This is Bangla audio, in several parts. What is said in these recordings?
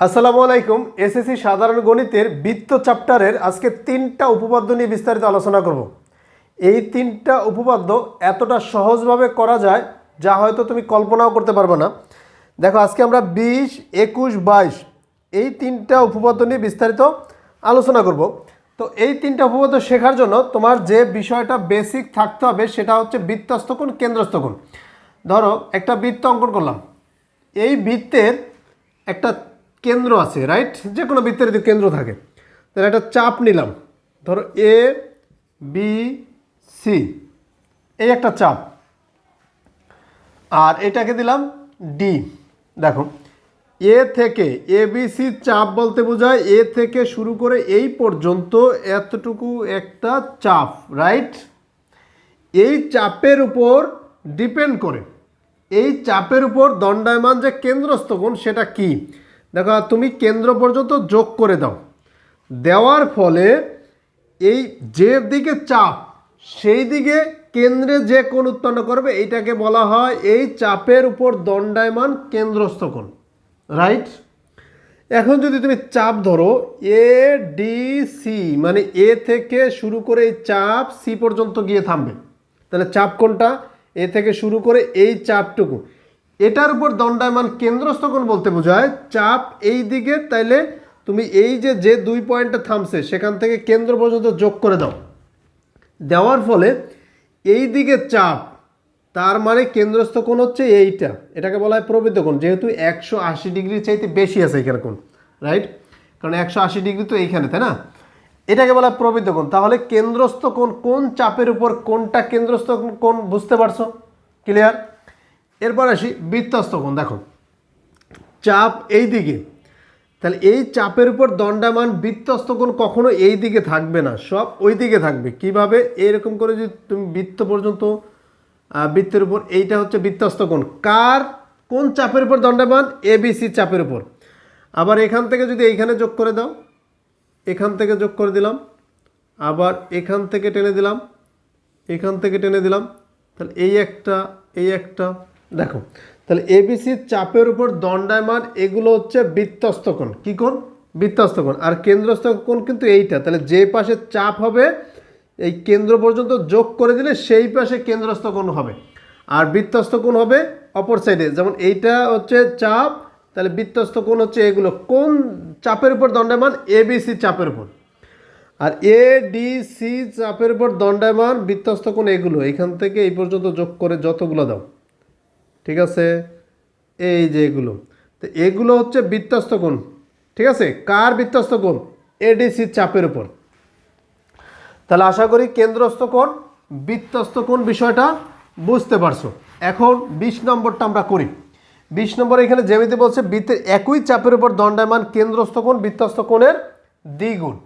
আসসালামু আলাইকুম। এসএসসি সাধারণ গণিতের বৃত্ত চ্যাপ্টারের আজকে তিনটা উপপাদ্য নিয়ে বিস্তারিত আলোচনা করব। এই তিনটা উপপাদ্য এতটা সহজভাবে করা যায় যা হয়তো তুমি কল্পনাও করতে পারবে না। দেখো, আজকে আমরা বিশ, একুশ, বাইশ এই তিনটা উপপাদ্য নিয়ে বিস্তারিত আলোচনা করব। তো এই তিনটা উপপাদ্য শেখার জন্য তোমার যে বিষয়টা বেসিক থাকতে হবে সেটা হচ্ছে বৃত্তস্থ কোণ, কেন্দ্রস্থ কোণ। ধরো, একটা বৃত্ত অঙ্কন করলাম। এই বৃত্তের একটা কেন্দ্র আছে রাইট যে কোনো বৃত্তের যদি কেন্দ্র থাকে। তাহলে একটা চাপ নিলাম। ধরো এ বি সি এই একটা চাপ। আর এটাকে দিলাম ডি দেখো এ থেকে এ বি সি চাপ বলতে বোঝায় এ থেকে শুরু করে এই পর্যন্ত এতটুকু একটা চাপ রাইট এই চাপের উপর ডিপেন্ড করে। এই চাপের উপর দণ্ডায়মান যে কেন্দ্রস্থ কোণ, সেটা কি? দেখো, তুমি কেন্দ্র পর্যন্ত যোগ করে দাও। দেওয়ার ফলে এই যে দিকে চাপ, সেই দিকে কেন্দ্রে যে কোণ উৎপন্ন করবে, এইটাকে বলা হয় এই চাপের উপর দণ্ডায়মান কেন্দ্রস্থ কোণ রাইট এখন যদি তুমি চাপ ধরো এ ডি সি মানে এ থেকে শুরু করে এই চাপ সি পর্যন্ত গিয়ে থামবে। তাহলে চাপ কোনটা এ থেকে শুরু করে এই চাপটুকু। এটার উপর দণ্ডায়মান কেন্দ্রস্থ কোণ বলতে বোঝায়, চাপ এই দিকে, তাইলে তুমি এই যে যে দুই পয়েন্টে থামছে, সেখান থেকে কেন্দ্র পর্যন্ত যোগ করে দাও। দেওয়ার ফলে এই দিকে চাপ, তার মানে কেন্দ্রস্থ কোণ হচ্ছে এইটা। এটাকে বলা হয় প্রবৃদ্ধ কোণ, যেহেতু একশো আশি ডিগ্রি চাইতে বেশি আছে এখানে কোণ রাইট কারণ একশো আশি ডিগ্রি তো এইখানে, তাই না? এটাকে বলা হয় প্রবৃদ্ধ কোণ। তাহলে কেন্দ্রস্থ কোন চাপের উপর কোনটা কেন্দ্রস্থ কোণ বুঝতে পারছ? ক্লিয়ার এরপর আসি বৃত্তস্থ কোণ, দেখো। চাপ এই দিকে। তাহলে এই চাপের উপর দণ্ডায়মান বৃত্তস্থ কোণ কখনো এই দিকে থাকবে না, সব ওই দিকে থাকবে। কীভাবে? এরকম করে যদি তুমি বৃত্ত পর্যন্ত বৃত্তের উপর, এইটা হচ্ছে বৃত্তস্থ কোণ। কার? কোন চাপের উপর দণ্ডায়মান? এবিসি চাপের উপর। আবার এখান থেকে যদি এইখানে যোগ করে দাও, এখান থেকে যোগ করে দিলাম, আবার এখান থেকে টেনে দিলাম, এখান থেকে টেনে দিলাম, তাহলে এই একটা এই একটা দেখো, তাহলে এবিসির চাপের উপর দণ্ডায়মান এগুলো হচ্ছে বৃত্তস্থ কোণ। কী কোণ? কোণ। আর কেন্দ্রস্থ কোণ কিন্তু এইটা। তাহলে যে পাশে চাপ হবে, এই কেন্দ্র পর্যন্ত যোগ করে দিলে সেই পাশে কেন্দ্রস্থ কোণ হবে। আর বৃত্তস্থ কোণ হবে অপর সাইডে যেমন এইটা হচ্ছে চাপ, তাহলে বৃত্তস্থ কোণ হচ্ছে এগুলো। কোন চাপের উপর দণ্ডায়মান এবিসি চাপের উপর। আর এ ডি সি চাপের উপর দণ্ডায়মান বৃত্তস্থ কোণ এগুলো। এখান থেকে এই পর্যন্ত যোগ করে যতগুলো দাও। ঠিক আছে? এই যে এগুলো। তো এগুলো হচ্ছে বৃত্তস্থ কোণ। ঠিক আছে? কার বৃত্তস্থ কোণ? এডিসি চাপের উপর। তাহলে আশা করি কেন্দ্রস্থ কোণ বৃত্তস্থ কোণ বিষয়টা বুঝতে পারছ। এখন বিশ নম্বরটা আমরা করি। বিশ নম্বর এখানে যেমিতি বলছে বৃত্তের একই চাপের উপর দণ্ডায়মান কেন্দ্রস্থ কোণ বৃত্তস্থ কোণের দ্বিগুণ।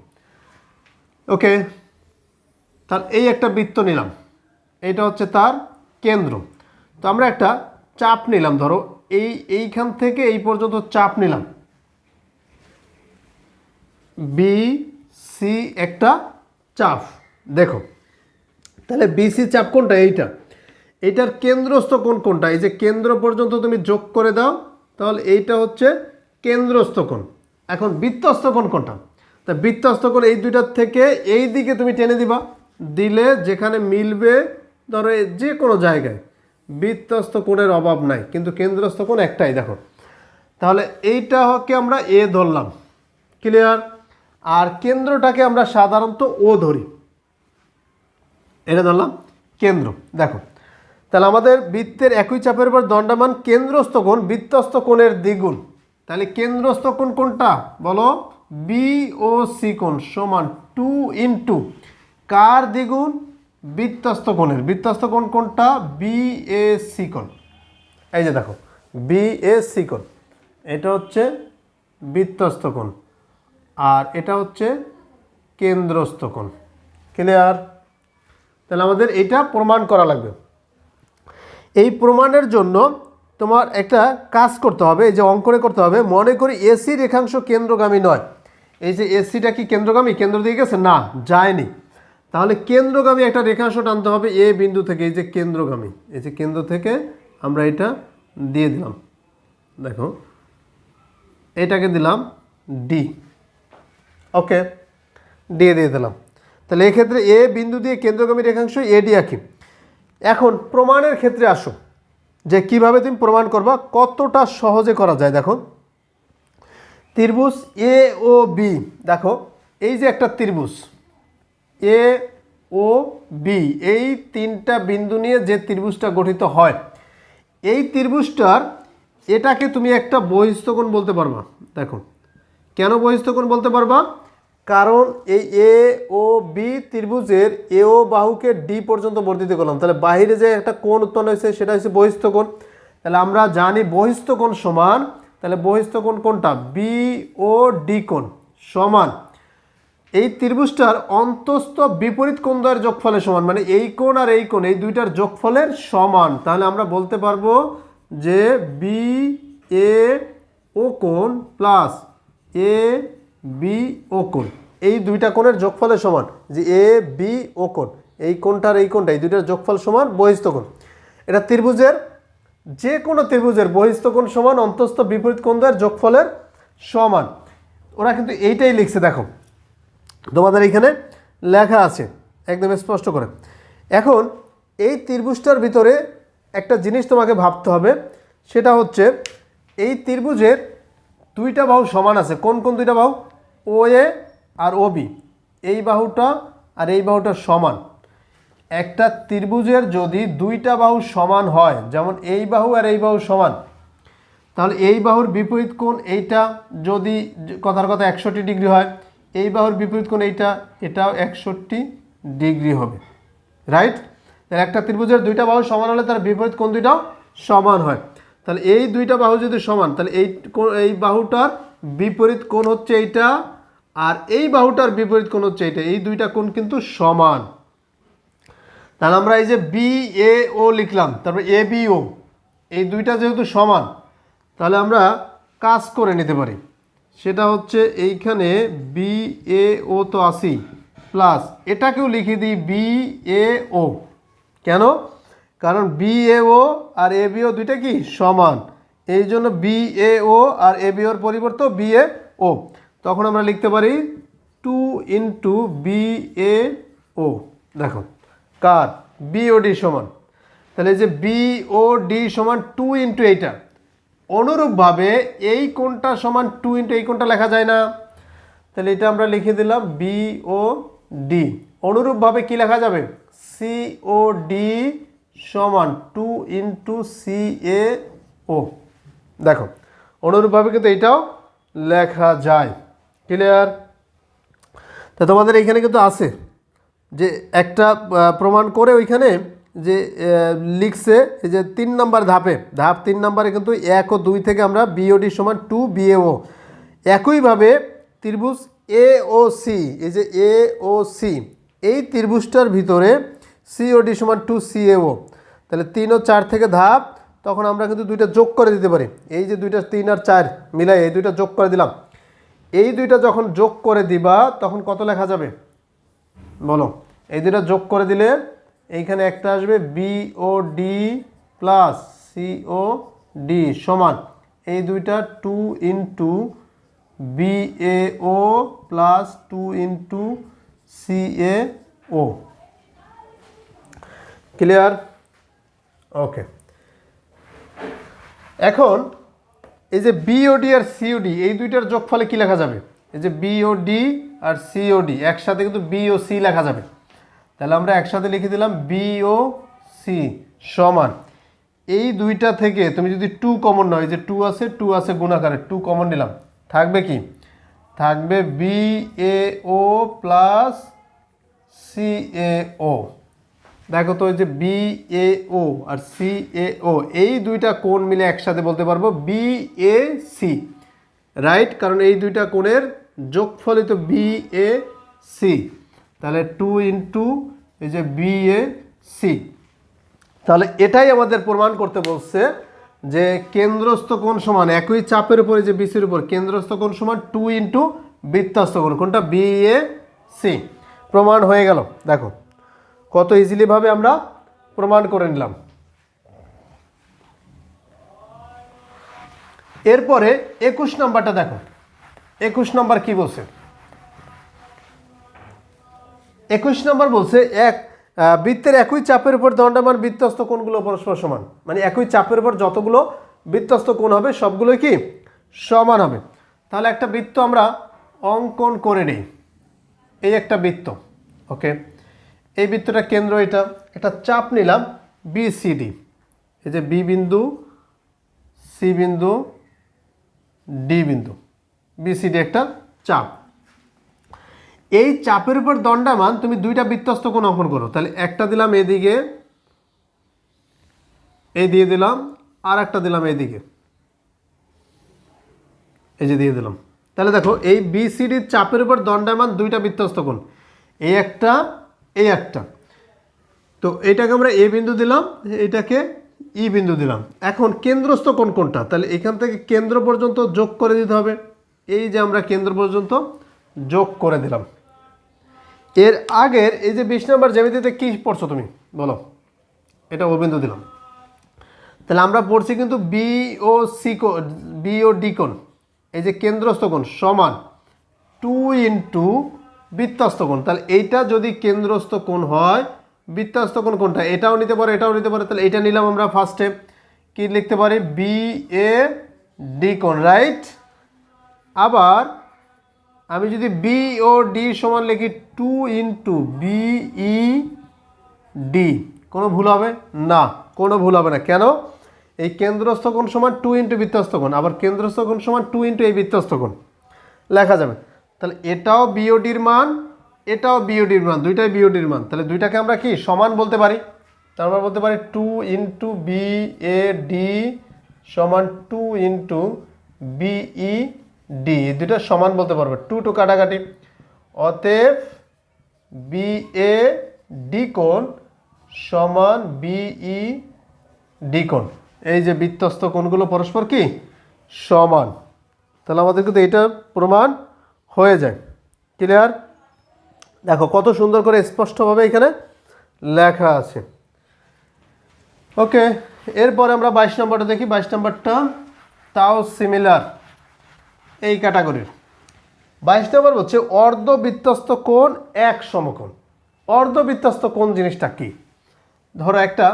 ওকে? তাহলে এই একটা বৃত্ত নিলাম। এটা হচ্ছে তার কেন্দ্র। তো আমরা একটা চাপ নিলাম, ধরো এই, এইখান থেকে এই পর্যন্ত চাপ নিলাম। বি সি একটা চাপ, দেখো। তাহলে বিসি চাপ কোনটা? এইটা। এইটার কেন্দ্রস্থ কোণ কোনটা? এই যে কেন্দ্র পর্যন্ত তুমি যোগ করে দাও, তাহলে এইটা হচ্ছে কেন্দ্রস্থ কোণ। এখন বৃত্তস্থ কোণ কোনটা? তা বৃত্তস্থ কোণ এই দুইটার থেকে এই দিকে তুমি টেনে দিবা, দিলে যেখানে মিলবে, ধরো যে কোনো জায়গায় বৃত্তস্থ কোণের অভাব নাই, কিন্তু কেন্দ্রস্থ কোণ একটাই, দেখো। তাহলে এইটাকে আমরা এ ধরলাম। ক্লিয়ার আর কেন্দ্রটাকে আমরা সাধারণত ও ধরি। এটা ধরলাম কেন্দ্র, দেখো। তাহলে আমাদের বৃত্তের একই চাপের উপর দণ্ডায়মান কেন্দ্রস্থ কোণ বৃত্তস্থ কোণের দ্বিগুণ। তাহলে কেন্দ্রস্থ কোণ কোনটা? বলো বি ও সি কোণ সমান টু ইন্টু কার দ্বিগুণ? বৃত্তস্থ কোণের বৃত্তস্থ কোণ কোনটা বি এ সি কোণ। এই যে দেখো বি এ সি কোণ, এটা হচ্ছে বৃত্তস্থ কোণ আর এটা হচ্ছে কেন্দ্রস্থ কোণ। ক্লিয়ার তাহলে আমাদের এটা প্রমাণ করা লাগবে। এই প্রমাণের জন্য তোমার একটা কাজ করতে হবে, এই যে অঙ্কনে করতে হবে, মনে করি এসি রেখাংশ কেন্দ্রগামী নয়। এই যে এসিটা কি কেন্দ্রগামী? কেন্দ্র দিয়ে গেছে? না, যায়নি। তাহলে কেন্দ্রগামী একটা রেখাংশ টানতে হবে এ বিন্দু থেকে, এই যে কেন্দ্রগামী, এই যে কেন্দ্র থেকে আমরা এটা দিয়ে দিলাম। দেখো, এটাকে দিলাম ডি ওকে দিয়ে দিয়ে দিলাম। তাহলে এক্ষেত্রে এ বিন্দু দিয়ে কেন্দ্রগামী রেখাংশ এ ডি আঁকি এখন প্রমাণের ক্ষেত্রে আসো যে কীভাবে তুমি প্রমাণ করবা, কতটা সহজে করা যায়। দেখো, ত্রিভুজ এ ও বি, দেখো, এই যে একটা ত্রিভুজ এ ও বি এই তিনটা বিন্দু নিয়ে যে ত্রিভুজটা গঠিত হয়, এই ত্রিভুজটার এটাকে তুমি একটা বহিস্থকোণ বলতে পারবা। দেখো কেন বহিস্থকোণ বলতে পারবা? কারণ এই এ ও বি ত্রিভুজের এ ও বাহুকে ডি পর্যন্ত বর্ধিত করলাম। তাহলে বাহিরে যে একটা কোণ উৎপন্ন হয়েছে, সেটা হচ্ছে বহিস্থকোণ। তাহলে আমরা জানি বহিস্থকোণ সমান, তাহলে বহিস্থকোণ কোনটা? বি ও ডি কোণ সমান। এই ত্রিভুজটার অন্তস্থ বিপরীত কোণ দ্বয়ের যোগফলের সমান মানে এই কোণ আর এই কোণ, এই দুইটার যোগফলের সমান। তাহলে আমরা বলতে পারব যে বি এ ও কোণ প্লাস এ বি ও কোণ। এই দুইটা কোণের যোগফলের সমান, যে এ বি ও কোণ। এই কোণটার এই কোণটা, এই দুইটার যোগফল সমান বহিস্থ কোণ। এটা ত্রিভুজের যে কোনো ত্রিভুজের বহিস্থ কোণ সমান, অন্তস্থ বিপরীত কোণ দ্বয়ের যোগফলের সমান। ওরা কিন্তু এইটাই লিখছে, দেখো। তোমাদের এখানে লেখা আছে, একদম স্পষ্ট করে। এখন এই ত্রিভুজটার ভিতরে একটা জিনিস তোমাকে ভাবতে হবে, সেটা হচ্ছে এই ত্রিভুজের দুইটা বাহু সমান আছে। কোন কোন দুইটা বাহু? ও এ আর ও বি। এই বাহুটা আর এই বাহুটা সমান। একটা ত্রিভুজের যদি দুইটা বাহু সমান হয়, যেমন এই বাহু আর এই বাহু সমান, তাহলে এই বাহুর বিপরীত কোণ এইটা যদি কথার কথা একষট্টি ডিগ্রি হয় এই বাহুর বিপরীত কোণ এইটা, এটাও একষট্টি ডিগ্রি হবে রাইট একটা ত্রিভুজের দুইটা বাহু সমান হলে তার বিপরীত কোণ দুইটাও সমান হয়। তাহলে এই দুইটা বাহু যদি সমান, তাহলে এই এই বাহুটার বিপরীত কোণ হচ্ছে এইটা আর এই বাহুটার বিপরীত কোণ হচ্ছে এইটা, এই দুইটা কোণ কিন্তু সমান। তাহলে আমরা এই যে বি এ ও লিখলাম, তারপর এ বি ও এই দুইটা যেহেতু সমান, তাহলে আমরা কাজ করে নিতে পারি। সেটা হচ্ছে এইখানে বি এ ও তো আসি প্লাস এটাকেও লিখে দিই বি এ ও কেন? কারণ B A O R A B ও দুইটা কি? সমান। এই জন্য B A O R A B ওর পরিবর্তে বি এ ও তখন আমরা লিখতে পারি two into B A O দেখো, কার? বিওডি সমান। তাহলে যে বিওডি সমান টু ইন্টু এইটা। অনুরূপভাবে এই কোণটা সমান টু ইন্টু এই কোণটা লেখা যায় না। তাহলে এটা আমরা লিখে দিলাম বিও ডি অনুরূপভাবে কি লেখা যাবে? সিও ডি সমান two into C A O দেখো, অনুরূপভাবে কিন্তু এটাও লেখা যায়। ক্লিয়ার তা তোমাদের এইখানে কিন্তু আছে যে একটা প্রমাণ করে ওইখানে যে লিখছে এই যে তিন নম্বর ধাপে, ধাপ তিন নম্বরে কিন্তু এক ও দুই থেকে আমরা বিওডি সমান টু বিএও একইভাবে ত্রিভুজ এ ও সি এই যে এ ও সি এই ত্রিভুজটার ভিতরে সিওডি সমান টু সিএও তাহলে তিন ও চার থেকে ধাপ, তখন আমরা কিন্তু দুইটা যোগ করে দিতে পারি। এই যে দুইটা তিন আর চার মিলাই এই দুইটা যোগ করে দিলাম। এই দুইটা যখন যোগ করে দিবা, তখন কত লেখা যাবে? বলো। এই দুটো যোগ করে দিলে এইখানে একটা আসবে BO D plus CO D সমান। এই দুইটা two into BAO plus two into CA O clear okay এখন এই যে বিওডি আর সিওডি এই দুইটার যোগফলে কি লেখা যাবে? এই যে বিওডি আর সিওডি একসাথে কিন্তু বি ও সি লেখা যাবে। তাহলে আমরা একসাথে লিখে দিলাম বিও সি সমান। এই দুইটা থেকে তুমি যদি টু কমন নাও যে টু আছে টু আছে গুণাকারে টু কমন নিলাম। থাকবে কি? থাকবে B A O plus C A O দেখো তো যে B A O R C A ও এই দুইটা কোণ মিলে একসাথে বলতে পারব বি এ সি রাইট কারণ এই দুইটা কোণের যোগফলিত বি এ সি তাহলে টু ইন্টু এই যে বি এ সি তাহলে এটাই আমাদের প্রমাণ করতে বলছে যে কেন্দ্রস্থ কোণ সমান, একই চাপের উপরে যে বিসির উপর, কেন্দ্রস্থ কোণ সমান টু ইন্টু বৃত্তাস্ত কোণ, কোনটা? বি এ সি প্রমাণ হয়ে গেল। দেখো, কত ইজিলি ভাবে আমরা প্রমাণ করে নিলাম। এরপরে একুশ নম্বরটা দেখো। একুশ নম্বর কি বলছে? একুশ নম্বর বলছে, এক বৃত্তের একই চাপের উপর দণ্ডায়মান বৃত্তস্ত কোণগুলো পরস্পর সমান। মানে একই চাপের উপর যতগুলো বৃত্তস্ত কোণ হবে, সবগুলোই কি? সমান হবে। তাহলে একটা বৃত্ত আমরা অঙ্কন করে নিই। এই একটা বৃত্ত, ওকে? এই বৃত্তটা কেন্দ্র এটা। একটা চাপ নিলাম, বিসিডি। এই যে বি বিন্দু, সি বিন্দু, ডি বিন্দু। বিসিডি একটা চাপ। এই চাপের উপর দণ্ডামান তুমি দুইটা বৃত্তস্ত কোণ অঙ্কন করো। তাহলে একটা দিলাম এদিকে, এই দিয়ে দিলাম, আর একটা দিলাম এদিকে। এই যে দিয়ে দিলাম। তাহলে দেখো, এই বিসিডির চাপের উপর দণ্ডায়মান দুইটা বৃত্তস্ত কোণ। এই একটা এই একটা। তো এটাকে আমরা এ বিন্দু দিলাম, এটাকে ই বিন্দু দিলাম। এখন কেন্দ্রস্থ কোন কোনটা তাহলে এখান থেকে কেন্দ্র পর্যন্ত যোগ করে দিতে হবে। এই যে আমরা কেন্দ্র পর্যন্ত যোগ করে দিলাম। এর আগের, এই যে বিশ নম্বর জ্যামিতিতে কী পড়ছো তুমি? বলো। এটা ও বিন্দু দিলাম। তাহলে আমরা পড়ছি কিন্তু বি ও সি কো বি ও ডি কোণ। এই যে কেন্দ্রস্থ কোণ সমান টু ইন্টু বৃত্তস্থ কোণ। তাহলে এইটা যদি কেন্দ্রস্থ কোণ হয়, বৃত্তস্থ কোণ কোনটা এটাও নিতে পারে, এটাও নিতে পারে, তাহলে এটা নিলাম আমরা ফার্স্টে কি লিখতে পারি? বি এ ডি কোণ রাইট আবার আমি যদি বি ও ডি সমান লিখি টু ইন্টু বিই ডি কোনো ভুল হবে? না, কোনো ভুল হবে না। কেন? এই কেন্দ্রস্থ কোণ সমান টু ইন্টু বৃত্তস্থ কোণ, আবার কেন্দ্রস্থ কোণ সমান টু ইন্টু এই বৃত্তস্থ কোণ। লেখা যাবে। তাহলে এটাও বিওডির মান, এটাও বিওডির মান, দুইটাই বিওডির মান। তাহলে দুইটাকে আমরা কি, সমান বলতে পারি? তারপর বলতে পারি two into B A D সমান টু ইন্টু বিই ডি দুইটা সমান বলতে পারবে। টু টু কাটাকাটি। অতএব বি এ ডি কোণ সমান বিই ডি কোণ। এই যে বৃত্তস্থ কোণগুলো পরস্পর কি? সমান। তাহলে আমাদের কিন্তু এটা প্রমাণ হয়ে যায়। ক্লিয়ার দেখো, কত সুন্দর করে স্পষ্টভাবে এখানে লেখা আছে। ওকে এরপরে আমরা বাইশ নম্বরটা দেখি। বাইশ নম্বরটা তাও সিমিলার এই ক্যাটাগরির। বাইশ নম্বর হচ্ছে অর্ধবৃত্তস্ত কোণ এক সমকোণ। অর্ধবৃত্তস্ত কোণ জিনিসটা কি? ধরো একটা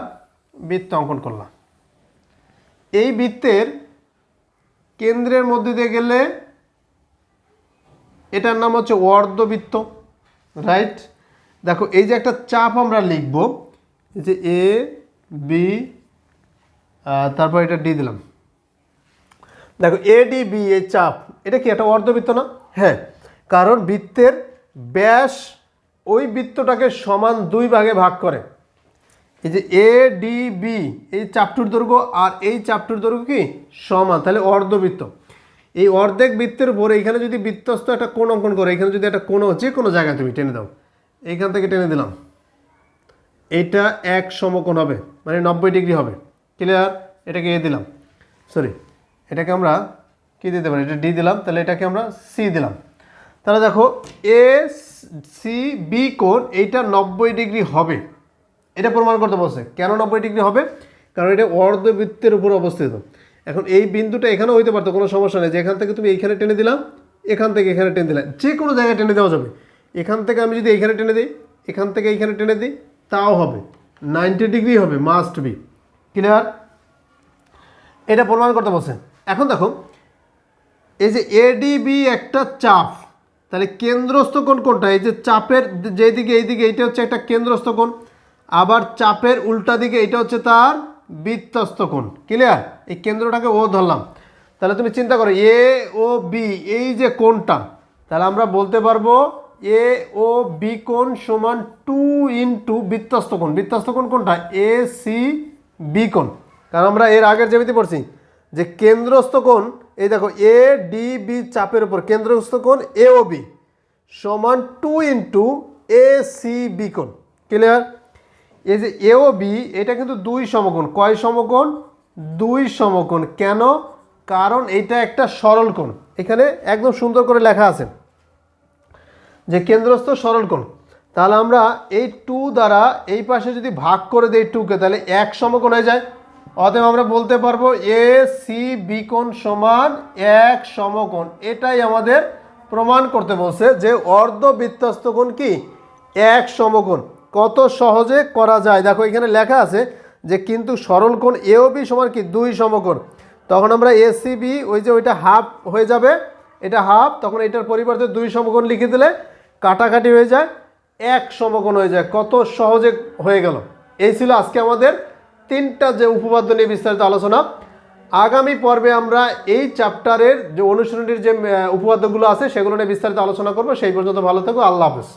বৃত্ত অঙ্কন করলাম। এই বৃত্তের কেন্দ্রের মধ্যে দিয়ে গেলে এটার নাম হচ্ছে অর্ধবৃত্ত রাইট দেখো, এই যে একটা চাপ আমরা লিখব যে এ বি তারপর এটা ডি দিলাম। দেখো এ ডি বি এ চাপ। এটা কি একটা অর্ধবৃত্ত না? হ্যাঁ কারণ বৃত্তের ব্যাস ওই বৃত্তটাকে সমান দুই ভাগে ভাগ করে। এই যে এ ডি বি এই চাপটুর দৈর্ঘ্য আর এই চাপটুর দৈর্ঘ্য কি? সমান, তাহলে অর্ধবৃত্ত। এই অর্ধেক বৃত্তের উপরে এখানে যদি বৃত্তস্থ একটা কোণ অঙ্কন করে, এখানে যদি একটা কোনো যে কোনো জায়গায় তুমি টেনে দাও, এইখান থেকে টেনে দিলাম। এইটা এক সমকোণ হবে মানে নব্বই ডিগ্রি হবে। ক্লিয়ার এটাকে এ দিলাম। সরি এটাকে আমরা কি দিতে পারি এটা ডি দিলাম, তাহলে এটাকে আমরা সি দিলাম। তাহলে দেখো এ সি বি কোণ, এইটা নব্বই ডিগ্রি হবে। এটা প্রমাণ করতে বলছে, কেন নব্বই ডিগ্রি হবে? কারণ এটা অর্ধবৃত্তের উপর অবস্থিত। এখন এই বিন্দুটা এখানে হইতে পারতো, কোনো সমস্যা নেই। যে এখান থেকে তুমি এইখানে টেনে দিলাম এখান থেকে এখানে টেনে দিলাম যে কোনো জায়গায় টেনে দেওয়া যাবে। এখান থেকে আমি যদি এইখানে টেনে দিই, এখান থেকে এইখানে টেনে দিই, তাও হবে। নাইনটি ডিগ্রি হবে, মাস্ট বি। ক্লিয়ার? এটা প্রমাণ করতে বলছে। এখন দেখো এই যে এডিবি একটা চাপ, তাহলে কেন্দ্রস্থ কোণ কোনটা? এই যে চাপের যেদিকে এইদিকে এইটা হচ্ছে একটা কেন্দ্রস্থ কোণ। আবার চাপের উল্টা দিকে এটা হচ্ছে তার বৃত্তস্থ কোণ। ক্লিয়ার এই কেন্দ্রটাকে ও ধরলাম। তাহলে তুমি চিন্তা করো, এ ও বি, এই যে কোণটা, তাহলে আমরা বলতে পারব এ ও বি কোণ সমান টু ইন্টু বৃত্তস্থ কোণ। বৃত্তস্থ কোণ কোনটা? এ, সি, বি কোণ। কারণ আমরা এর আগের যেমিতি পড়ছি যে কেন্দ্রস্থ কোণ এই দেখো এ ডি বি চাপের উপর কেন্দ্রস্থ কোণ এ ও বি সমান two into A C B কোণ। ক্লিয়ার এই যে এ ও বি এটা কিন্তু দুই সমকোণ। কয় সমকোণ? দুই সমকোণ। কেন? কারণ এটা একটা সরল কোণ। এখানে একদম সুন্দর করে লেখা আছে যে কেন্দ্রস্থ সরল কোণ। তাহলে আমরা এই টু দ্বারা এই পাশে যদি ভাগ করে দিই টুকে তাহলে এক সমকোণ হয়ে যায়। অতএব আমরা বলতে পারব এ, সি, বি কোণ সমান এক সমকোণ। এটাই আমাদের প্রমাণ করতে বলছে যে অর্ধবৃত্তস্ত কোণ কি? এক সমকোণ। কত সহজে করা যায়? দেখো, এখানে লেখা আছে যে কিন্তু সরল কোণ এও বি সমান কি? দুই সমকোণ। তখন আমরা এ, সি, বি, ওই যে ওইটা হাফ হয়ে যাবে, এটা হাফ, তখন এটার পরিবর্তে দুই সমকোণ লিখে দিলে কাটাকাটি হয়ে যায়, এক সমকোণ হয়ে যায়। কত সহজে হয়ে গেল? এই ছিল আজকে আমাদের তিনটা যে উপপাদ্য নিয়ে বিস্তারিত আলোচনা, আগামী পর্বে আমরা এই চ্যাপ্টারের যে অনুশীলনীর যে উপপাদ্যগুলো আছে সেগুলো নিয়ে বিস্তারিত আলোচনা করব। সেই পর্যন্ত ভালো থাকো, আল্লাহ হাফেজ।